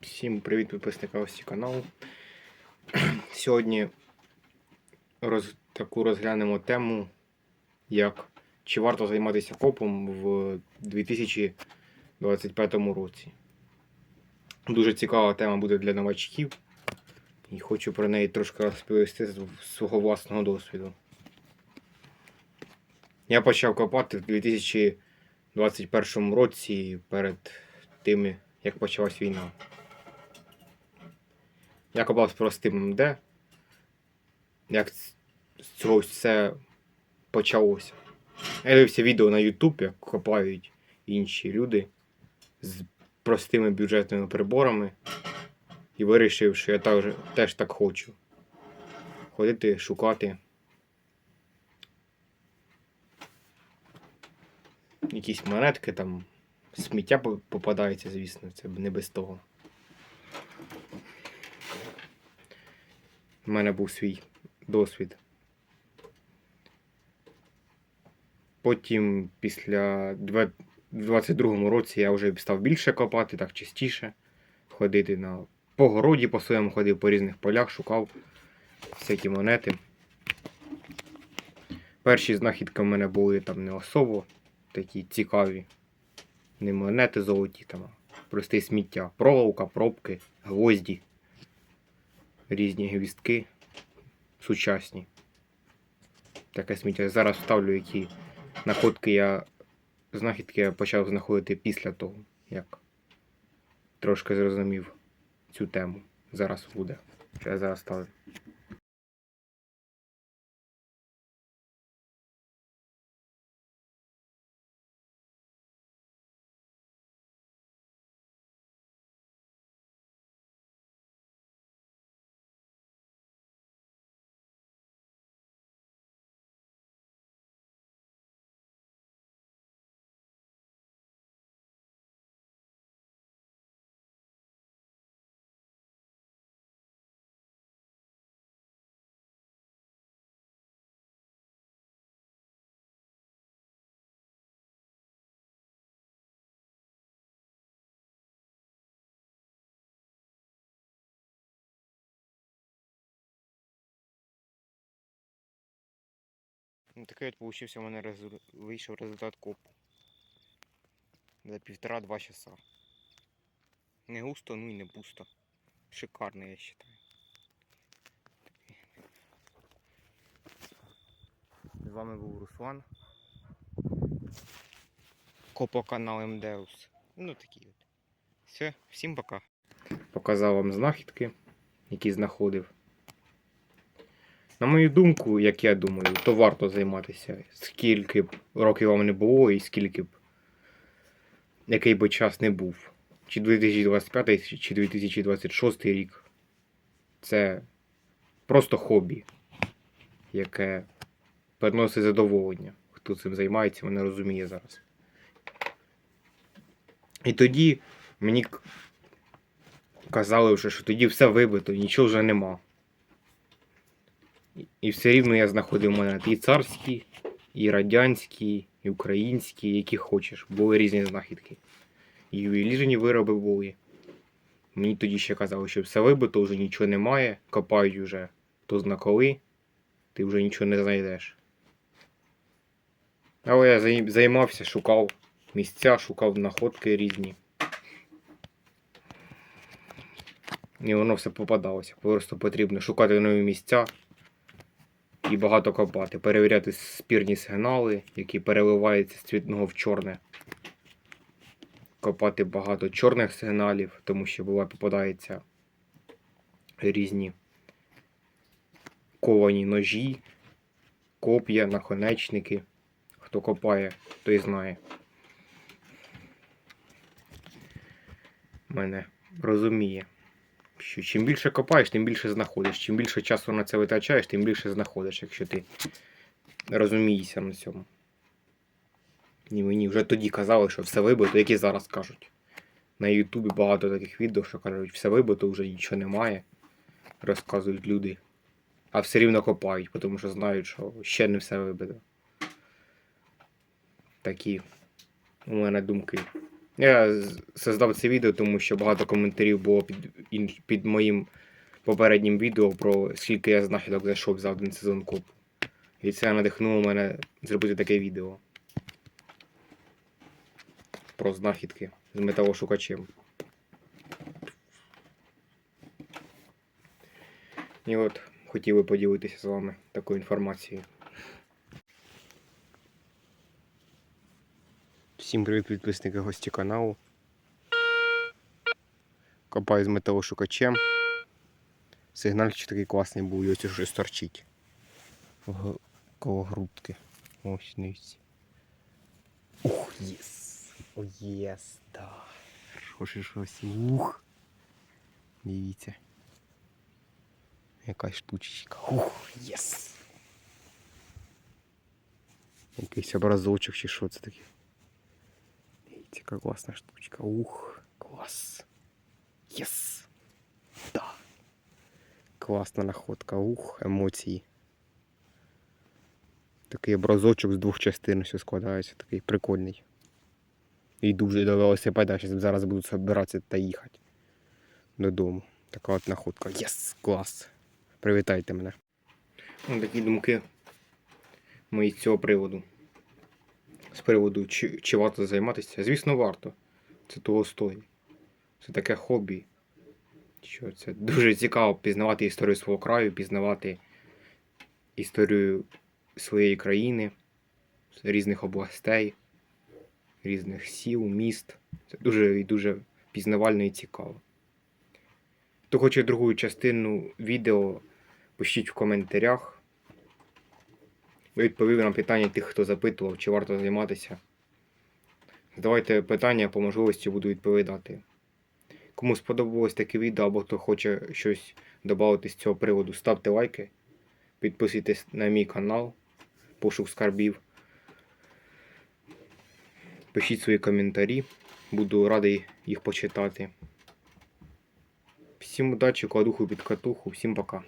Всім привіт, підписника ось каналу. Сьогодні роз, таку розглянемо тему, як чи варто займатися копом в 2025 році. Дуже цікава тема буде для новачків, і хочу про неї трошки розповісти з свого власного досвіду. Я почав копати в 2021 році перед тим, як почалась війна. Я копав з простим МД. Як з цього все почалося. Я дивився відео на YouTube, як копають інші люди з простими бюджетними приборами. І вирішив, що я теж, теж так хочу. Ходити, шукати. Якісь монетки там. Сміття попадається, звісно, це не без того. У мене був свій досвід. Потім, після две- в 22-му році, я вже став більше копати, так частіше. Ходити на по городі по своєму ходив, по різних полях, шукав всякі монети. Перші знахідки в мене були там не особо такі цікаві. Не монети золоті, там, просте сміття. Проволока, пробки, гвозді різні гвістки сучасні. Таке сміття. Зараз вставлю, які находки я. Знахідки я почав знаходити після того, як трошки зрозумів цю тему. Зараз буде. Я зараз ставлю. Ну, такий от получився у мене резу... вийшов результат копу. За півтора-два часа. Не густо, ну і не пусто. Шикарно, я вважаю. З вами був Руслан. Копо канал МДЕУС. Ну такі от. Все, всім пока. Показав вам знахідки, які знаходив. На мою думку, як я думаю, то варто займатися. Скільки б років вам не було і скільки б який би час не був. Чи 2025, чи 2026 рік. Це просто хобі, яке приносить задоволення. Хто цим займається, мене розуміє зараз. І тоді мені казали вже, що тоді все вибито, нічого вже нема. І- все рівно я знаходив монети і царські, і радянські, і українські, які хочеш. Були різні знахідки. І ювелірні вироби були. Мені тоді ще казали, що все вибито, вже нічого немає, копають вже то зна коли, ти вже нічого не знайдеш. Але я займався, шукав місця, шукав знаходки різні. І воно все попадалося. Просто потрібно шукати нові місця і багато копати, перевіряти спірні сигнали, які переливаються з цвітного в чорне. Копати багато чорних сигналів, тому що буває попадаються різні ковані ножі, коп'я, наконечники. Хто копає, той знає. Мене розуміє що чим більше копаєш, тим більше знаходиш. Чим більше часу на це витрачаєш, тим більше знаходиш, якщо ти розумієшся на цьому. І мені вже тоді казали, що все вибито, як і зараз кажуть. На Ютубі багато таких відео, що кажуть, все вибито, вже нічого немає. Розказують люди. А все рівно копають, тому що знають, що ще не все вибито. Такі у мене думки. Я создав це відео, тому що багато коментарів було під, під моїм попереднім відео про скільки я знахідок знайшов за один сезон копу. І це надихнуло мене зробити таке відео. Про знахідки з металошукачем. І от хотів би поділитися з вами такою інформацією. Всім привіт, підписники гості каналу. Копаю з металошукачем. Сигнальчик такий класний був, і ось уже торчить. Коло грудки. Ось дивіться. Ух, єс! О, єс, да. Що щось. Ух. Дивіться. Якась штучечка. Ух, єс. Якийсь образочок чи що це таке. Яка класна штучка. Ух, клас. Єс. Да. Класна находка. Ух, емоції. Такий образочок з двох частин все складається, такий прикольний. І дуже до велосипеда, зараз буду збиратися та їхати додому. Така от находка. Єс, клас. Привітайте мене. Такі думки мої з цього приводу. З приводу, чи, чи варто займатися. Звісно, варто. Це того стоїть. Це таке хобі. Що це дуже цікаво пізнавати історію свого краю, пізнавати історію своєї країни, різних областей, різних сіл, міст. Це дуже і дуже пізнавально і цікаво. Хто хоче другу частину відео, пишіть в коментарях. Відповів на питання тих, хто запитував, чи варто займатися. Задавайте питання, по можливості буду відповідати. Кому сподобалось таке відео або хто хоче щось додати з цього приводу, ставте лайки, підписуйтесь на мій канал Пошук скарбів. Пишіть свої коментарі, буду радий їх почитати. Всім удачі, кладуху під катуху, всім пока.